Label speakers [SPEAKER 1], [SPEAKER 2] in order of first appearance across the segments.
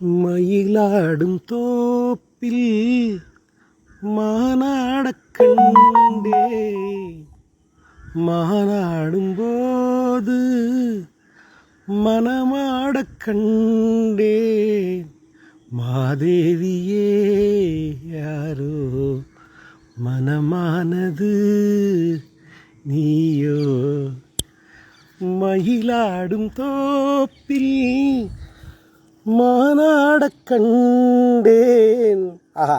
[SPEAKER 1] மயிலாடும் தோப்பில் மானாடக் கண்டே. மானாடும் போது மனமாடக் கண்டேன் மாதேவியே யாரோ மனமானது நீயோ? மயிலாடும் தோப்பில் மானாடக் கண்டேன். ஆஹா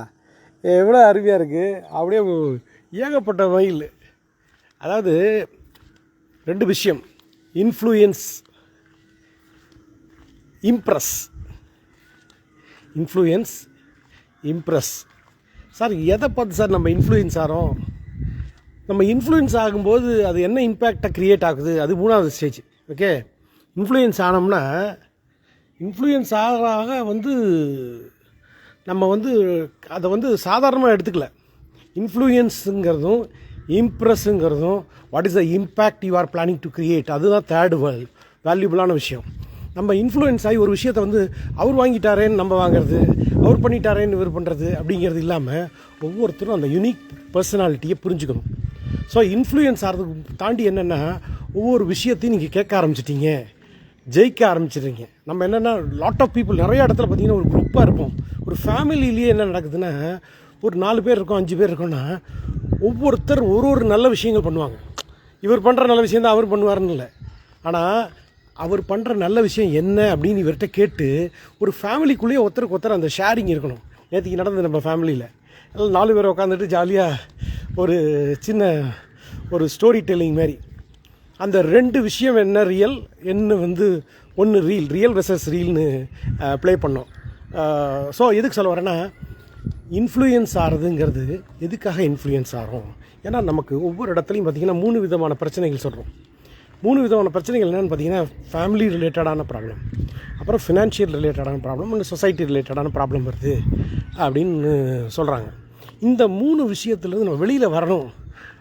[SPEAKER 1] எவ்வளோ அருமையாக இருக்குது அப்படியே ஏகப்பட்ட வகையில். அதாவது ரெண்டு விஷயம். Influence impress influence impress sir எதை பார்த்து சார் நம்ம இன்ஃப்ளூயன்ஸ் ஆகிறோம் நம்ம இன்ஃப்ளூயன்ஸ் ஆகும்போது அது என்ன இம்பேக்டை க்ரியேட் ஆகுது? அது மூணாவது ஸ்டேஜ் ஓகே இன்ஃப்ளூயன்ஸ் ஆனோம்னா இன்ஃப்ளூயன்ஸ் ஆக ஆக வந்து நம்ம வந்து அதை வந்து சாதாரணமாக எடுத்துக்கல. இன்ஃப்ளூயன்ஸுங்கிறதும் இம்ப்ரெஸ்ஸுங்கிறதும் what is the impact you are planning to create அதுதான் தேர்டு வேல் வேல்யூபிளான விஷயம். நம்ம இன்ஃப்ளூயன்ஸ் ஆகி ஒரு விஷயத்தை வந்து அவர் வாங்கிட்டாரேன்னு நம்ம வாங்குறது அவர் பண்ணிட்டாரேன்னு இவர் பண்ணுறது அப்படிங்கிறது இல்லாமல் ஒவ்வொருத்தரும் அந்த யூனிக் பர்சனாலிட்டியை புரிஞ்சுக்கணும். ஸோ இன்ஃப்ளூயன்ஸ் ஆகிறதுக்கு தாண்டி என்னென்னா ஒவ்வொரு விஷயத்தையும் நீங்கள் கேட்க ஆரம்பிச்சிட்டிங்க. ஜெயிக்க ஆரம்பிச்சிடுறீங்க. நம்ம என்னென்னா லாட் ஆஃப் பீப்புள் நிறைய இடத்துல பார்த்தீங்கன்னா ஒரு குரூப்பாக இருப்போம். ஒரு ஃபேமிலியிலேயே என்ன நடக்குதுன்னா ஒரு நாலு பேர் இருக்கோம் அஞ்சு பேர் இருக்கோம்னா ஒவ்வொருத்தர் ஒரு ஒரு நல்ல விஷயங்கள் பண்ணுவாங்க. இவர் பண்ணுற நல்ல விஷயம் தான் அவர் பண்ணுவாருன்னு இல்லை. ஆனால் அவர் பண்ணுற நல்ல விஷயம் என்ன அப்படின்னு இவர்கிட்ட கேட்டு ஒரு ஃபேமிலிக்குள்ளேயே ஒருத்தருக்கு ஒருத்தர் அந்த ஷேரிங் இருக்கணும். நேற்றுக்கு நடந்தது நம்ம ஃபேமிலியில் எல்லாம் நாலு பேர் உட்காந்துட்டு ஜாலியாக ஒரு சின்ன ஒரு ஸ்டோரி டெல்லிங் மாதிரி. அந்த ரெண்டு விஷயம் என்ன ரியல் என்ன வந்து ஒன்று ரீல் ரியல் வெர்சஸ் ரீல்னு ப்ளே பண்ணோம். ஸோ எதுக்கு சொல்ல வரேன்னா இன்ஃப்ளூயன்ஸ் ஆகிறதுங்கிறது எதுக்காக இன்ஃப்ளூயன்ஸ் ஆகிறோம் ஏன்னா நமக்கு ஒவ்வொரு இடத்துலையும் பார்த்திங்கன்னா மூணு விதமான பிரச்சனைகள் சொல்கிறோம் மூணு விதமான பிரச்சனைகள் என்னென்னு பார்த்தீங்கன்னா ஃபேமிலி ரிலேட்டடான ப்ராப்ளம் அப்புறம் ஃபினான்ஷியல் ரிலேட்டடான ப்ராப்ளம் அண்ட் சொசைட்டி ரிலேட்டடான ப்ராப்ளம் வருது அப்படின்னு சொல்கிறாங்க இந்த மூணு விஷயத்துலேருந்து நம்ம வெளியில் வரணும்.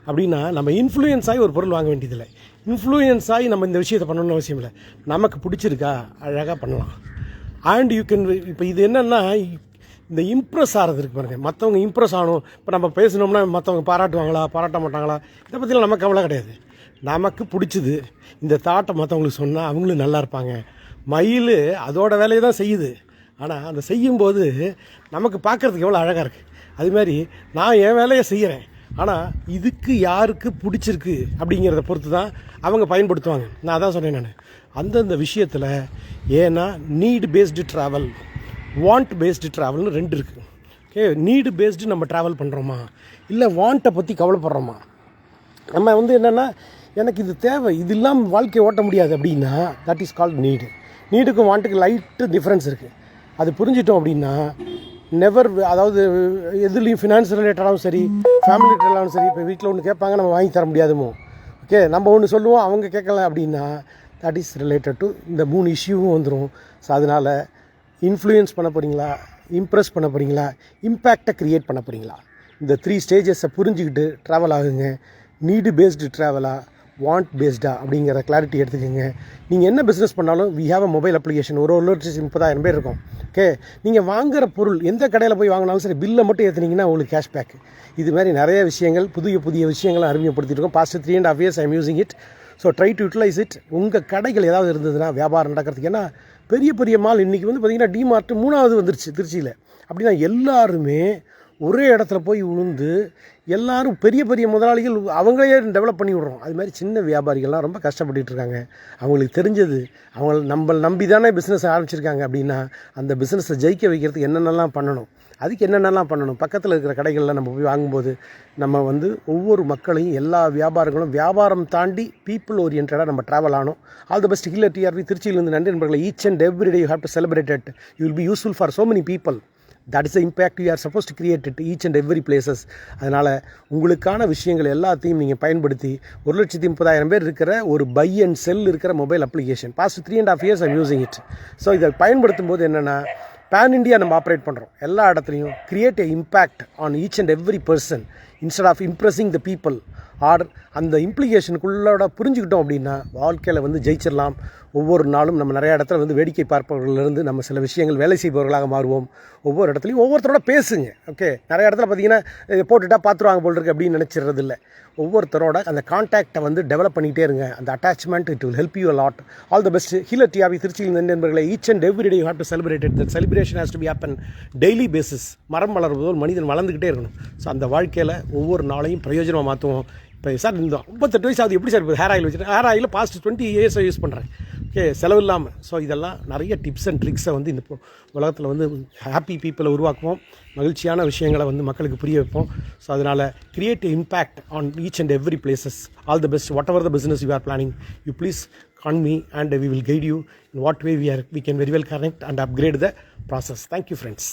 [SPEAKER 1] அப்படின்னா நம்ம இன்ஃப்ளூயன்ஸ் ஆகி ஒரு பொருள் வாங்க வேண்டியதில்லை. இன்ஃப்ளூயன்ஸ் ஆகி நம்ம இந்த விஷயத்தை பண்ணணும்னு அவசியம் இல்லை. நமக்கு பிடிச்சிருக்கா அழகாக பண்ணலாம். அண்ட் யூ கேன் இப்போ இது என்னென்னா இந்த இம்ப்ரெஸ் ஆகிறது இருக்கு பாருங்கள் மற்றவங்க இம்ப்ரெஸ் ஆகணும். இப்போ நம்ம பேசினோம்னா மற்றவங்க பாராட்டுவாங்களா பாராட்ட மாட்டாங்களா? இதை பற்றிலாம் நமக்கு கவலை கிடையாது. நமக்கு பிடிச்சது இந்த தாட்டை மற்றவங்களுக்கு சொன்னால் அவங்களும் நல்லா இருப்பாங்க. மயில் அதோட வேலையை தான் செய்யுது. ஆனால் அந்த செய்யும்போது நமக்கு பார்க்குறதுக்கு எவ்வளோ அழகாக இருக்குது அது மாதிரி நான் என் வேலையை செய்கிறேன் ஆனால் இதுக்கு யாருக்கு பிடிச்சிருக்கு அப்படிங்கிறத பொறுத்து தான் அவங்க பயன்படுத்துவாங்க. நான் அதான் சொன்னேன் நான். அந்தந்த விஷயத்தில் ஏன்னா need based travel want based ட்ராவல்னு ரெண்டு இருக்குது ஓகே நீடு பேஸ்டு நம்ம ட்ராவல் பண்ணுறோமா இல்லை வாண்ட்டை பற்றி கவலைப்படுறோமா? நம்ம வந்து என்னென்னா எனக்கு இது தேவை. இது இல்லாமல் வாழ்க்கையை ஓட்ட முடியாது அப்படின்னா தட் இஸ் கால்ட் நீடு நீடுக்கும் வாண்ட்டுக்கு லைட்டு டிஃப்ரென்ஸ் இருக்குது அது புரிஞ்சிட்டோம் அப்படின்னா நெவர் அதாவது எதுலேயும் ஃபினான்ஸ் ரிலேட்டடாகவும் சரி ஃபேமிலி ரிலேட்டடாகவும் சரி இப்போ வீட்டில் ஒன்று கேட்பாங்க நம்ம வாங்கி தர முடியாதுமோ? ஓகே நம்ம ஒன்று சொல்லுவோம் அவங்க கேட்கல அப்படின்னா தட் இஸ் ரிலேட்டட் டு இந்த மூணு இஷ்யூவும் வந்துடும் ஸோ அதனால் இன்ஃப்ளூயன்ஸ் பண்ண போகிறீங்களா இம்ப்ரெஸ் பண்ண போகிறீங்களா இம்பேக்டை க்ரியேட் பண்ண போகிறீங்களா இந்த த்ரீ ஸ்டேஜஸை புரிஞ்சுக்கிட்டு ட்ராவல் ஆகுங்க. நீடு பேஸ்டு ட்ராவலாக வாண்ட் பேஸ்டா அப்படிங்கிற கிளாரிட்டி எடுத்துக்கோங்க. நீங்கள் என்ன பிஸ்னஸ் பண்ணாலும் we have a mobile application ஒரு ஒரு லட்சத்தி முப்பதாயிரம் பேர் இருக்கும். ஓகே நீங்கள் வாங்குகிற பொருள் எந்த கடையில் போய் வாங்கினாலும் சரி பில்லை மட்டும் ஏற்றுனீங்கன்னா உங்களுக்கு கேஷ்பேக் இது மாதிரி நிறைய விஷயங்கள் புதிய புதிய விஷயங்களை அறிமுகப்படுத்திருக்கோம் past three and half years I'm using it so try to utilise it உங்கள் கடைகள் ஏதாவது இருந்ததுன்னா வியாபாரம் நடக்கிறதுக்கு. ஏன்னா பெரிய பெரிய மால் இன்றைக்கி வந்து பார்த்திங்கன்னா டிமார்ட் மூணாவது வந்துருச்சு திருச்சியில். அப்படின்னா எல்லாருமே ஒரே இடத்துல போய் உளுந்து எல்லோரும் பெரிய பெரிய முதலாளிகள் அவங்களே டெவலப் பண்ணி விட்றோம். அது மாதிரி சின்ன வியாபாரிகள்லாம் ரொம்ப கஷ்டப்பட்டுட்டு இருக்காங்க. அவங்களுக்கு தெரிஞ்சது. அவங்க நம்ம நம்பி தானே பிஸ்னஸ் ஆரம்பிச்சிருக்காங்க அப்படின்னா அந்த பிஸ்னஸை ஜெயிக்க வைக்கிறதுக்கு என்னென்னலாம் பண்ணணும்? அதுக்கு என்னென்னலாம் பண்ணணும்? பக்கத்தில் இருக்கிற கடைகளில் நம்ம போய் வாங்கும்போது நம்ம வந்து ஒவ்வொரு மக்களையும் எல்லா வியாபாரங்களும் வியாபாரம் தாண்டி பீப்புள் ஓரியன்டாக நம்ம ட்ராவல் ஆனோம் all the best healer TRP திருச்சியிலிருந்து நன்றி நண்பர்களை. Each and every day you have to celebrate it you will be useful for so many people that is impact you are suppose to create it each and every places அதனால் உங்களுக்கான விஷயங்கள் எல்லாத்தையும் நீங்கள் பயன்படுத்தி ஒரு லட்சத்தி முப்பதாயிரம் பேர் இருக்கிற ஒரு பை அண்ட் செல் இருக்கிற mobile application past three and half years I'm using it so இதை பயன்படுத்தும் போது என்னென்னா பேன் இண்டியா நம்ம ஆப்ரேட் பண்ணுறோம் எல்லா இடத்துலையும் create a impact on each and every person instead of impressing the people are அந்த இம்ப்ளிகேஷனுக்குள்ளோட புரிஞ்சுக்கிட்டோம் அப்படின்னா வாழ்க்கையில் வந்து ஜெயிச்சிடலாம். ஒவ்வொரு நாளும் நம்ம நிறைய இடத்துல வந்து வேடிக்கை பார்ப்பவர்களிருந்து நம்ம சில விஷயங்கள் வேலை செய்பவர்களாக மாறுவோம். ஒவ்வொரு இடத்துலையும் ஒவ்வொருத்தரோட பேசுங்க ஓகே நிறைய இடத்துல பார்த்தீங்கன்னா போட்டுட்டா பார்த்துருவாங்க போல் இருக்கு அப்படின்னு நினச்சிடுறது இல்லை ஒவ்வொருத்தரோட அந்த கான்டாக்டை வந்து டெவலப் பண்ணிகிட்டே இருங்க. அந்த attachment it will help you lot all the best healer TRP திருச்சியில் நண்பர்களை each and every day you have to celebrate that celebration has to be happen daily basis மரம் வளர்வதோ மனிதன் வளர்ந்துக்கிட்டே இருக்கணும். ஸோ அந்த வாழ்க்கையில் ஒவ்வொரு நாளையும் பிரயோஜனமாக மாற்றுவோம் இப்போ சார் இந்த ஐம்பத்தெட்டு வயசு ஆகுது. எப்படி சார் இப்போ ஹேர் ஆயில் வச்சுட்டு ஹேர் ஆயில் பாஸ்ட் டுவெண்ட்டி இயர்ஸை யூஸ் பண்ணுறேன் ஓகே செலவு இல்லாமல் ஸோ இதெல்லாம் நிறைய டிப்ஸ் அண்ட் ட்ரிக்ஸை வந்து இந்த உலகத்தில் வந்து ஹாப்பி பீப்புளை உருவாக்குவோம். மகிழ்ச்சியான விஷயங்களை வந்து மக்களுக்கு புரிய வைப்போம். ஸோ அதனால் create impact on each and every places all the best whatever the business you are planning you please call me and we will guide you in what way we are we can very well connect and upgrade the process thank you friends